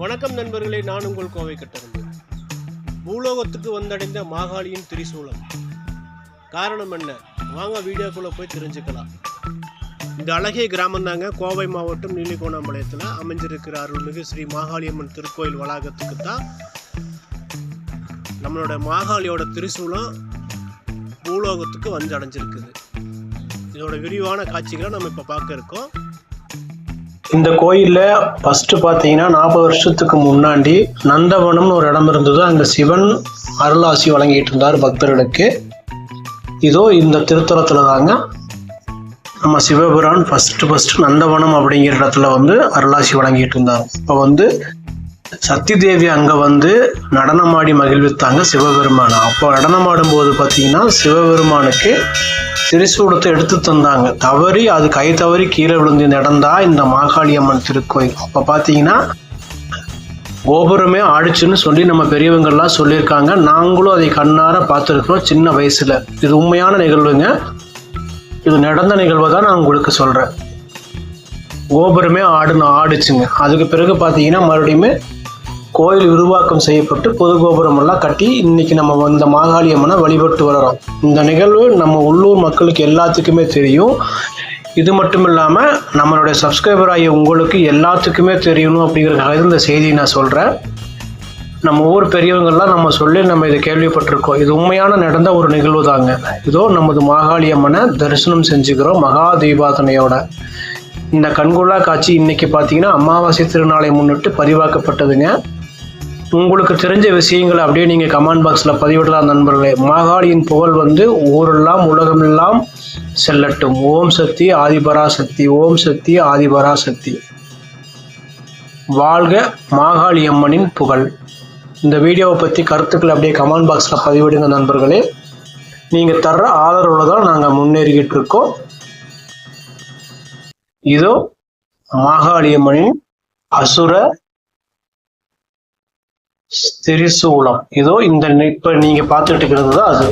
வணக்கம் நண்பர்களே நான் உங்கள் கோவை கட்டரம்பு. பூலோகத்துக்கு வந்தடைந்த மாகாளியின் திரிசூலம். காரணம் என்ன? வாங்க வீடியோக்குள்ளே போய் தெரிஞ்சுக்கலாம். இந்த அழகிய கிராமம் தாங்க கோவை மாவட்டம் நீலிகோணாம்பாளையத்தில் அமைஞ்சிருக்கிற அருள்மிகு ஸ்ரீ மாகாளியம்மன் திருக்கோயில் வளாகத்துக்கு தான் நம்மளோட மாகாளியோட திரிசூலம் பூலோகத்துக்கு வந்து அடைஞ்சிருக்குது இதோட விரிவான காட்சிகளை நம்ம இப்போ பார்க்க இருக்கோம். இந்த கோயிலில் ஃபஸ்ட்டு பார்த்தீங்கன்னா நாற்பது வருஷத்துக்கு முன்னாடி நந்தவனம்னு ஒரு இடம் இருந்தது. அங்கே சிவன் அருளாசி வழங்கிட்டு இருந்தார் பக்தர்களுக்கு. இதோ இந்த திருத்தலத்தில் தாங்க நம்ம சிவபுரான் ஃபஸ்ட்டு ஃபஸ்ட்டு நந்தவனம் அப்படிங்கிற இடத்துல வந்து அருளாசி வழங்கிட்டு இருந்தார். இப்போ வந்து சக்தி தேவி அங்கே வந்து நடனமாடி மகிழ்வித்தாங்க சிவபெருமானை. அப்போ நடனமாடும் போது பார்த்தீங்கன்னா சிவபெருமானுக்கு திரிசூலத்தை எடுத்து தந்தாங்க. தவறி அது கை தவறி கீழே விழுந்து நடந்தா இந்த மாகாளி அம்மன் திருக்கோயில். அப்போ பார்த்தீங்கன்னா கோபுரமே ஆடிச்சுன்னு சொல்லி நம்ம பெரியவங்கள்லாம் சொல்லியிருக்காங்க. நாங்களும் அதை கண்ணார பார்த்துருக்குறோம் சின்ன வயசுல. இது உண்மையான நிகழ்வுங்க. இது நடந்த நிகழ்வை தான் நான் உங்களுக்கு சொல்கிறேன் கோபுரமே ஆடுன ஆடிச்சுங்க. அதுக்கு பிறகு பார்த்தீங்கன்னா மறுபடியுமே கோயில் விரிவாக்கம் செய்யப்பட்டு பொது கோபுரம் எல்லாம் கட்டி இன்னைக்கு நம்ம இந்த மாகாளி அம்மனை வழிபட்டு வர்றோம். இந்த நிகழ்வு நம்ம உள்ளூர் மக்களுக்கு எல்லாத்துக்குமே தெரியும். இது மட்டும் இல்லாமல் நம்மளுடைய சப்ஸ்கிரைபர் ஆகிய உங்களுக்கு எல்லாத்துக்குமே தெரியணும் அப்படிங்கிறதுக்காக இந்த செய்தியை நான் சொல்கிறேன் நம்ம ஊர் பெரியவங்கள்லாம் நம்ம சொல்லி நம்ம இதை கேள்விப்பட்டிருக்கோம். இது உண்மையான நடந்த ஒரு நிகழ்வு தாங்க. இதோ நமது மாகாளி அம்மனை தரிசனம் செஞ்சுக்கிறோம் மகா தீபாதனையோட இந்த கண்கொள்ளா காட்சி இன்னைக்கு பார்த்தீங்கன்னா அமாவாசை திருநாளை முன்னிட்டு பதிவாக்கப்பட்டதுங்க. உங்களுக்கு தெரிஞ்ச விஷயங்களை அப்படியே நீங்கள் கமெண்ட் பாக்ஸில் பதிவிடலாம் நண்பர்களே. மாகாளியின் புகழ் வந்து ஊரெல்லாம் உலகமெல்லாம் செல்லட்டும். ஓம் சக்தி ஆதிபராசக்தி. ஓம் சக்தி ஆதிபராசக்தி. வாழ்க மாகாளி அம்மனின் புகழ். இந்த வீடியோவை பற்றி கருத்துக்களை அப்படியே கமெண்ட் பாக்ஸில் பதிவிடுங்க நண்பர்களே. நீங்கள் தர்ற ஆதரவில் தான் நாங்கள் முன்னேறிக்கிட்டு இருக்கோம். இதோ மாகாளியம்மனின் அசுர திரிசூலம். இதோ இந்த இப்ப நீங்க பார்த்துட்டு இருக்கிறது தான் அது.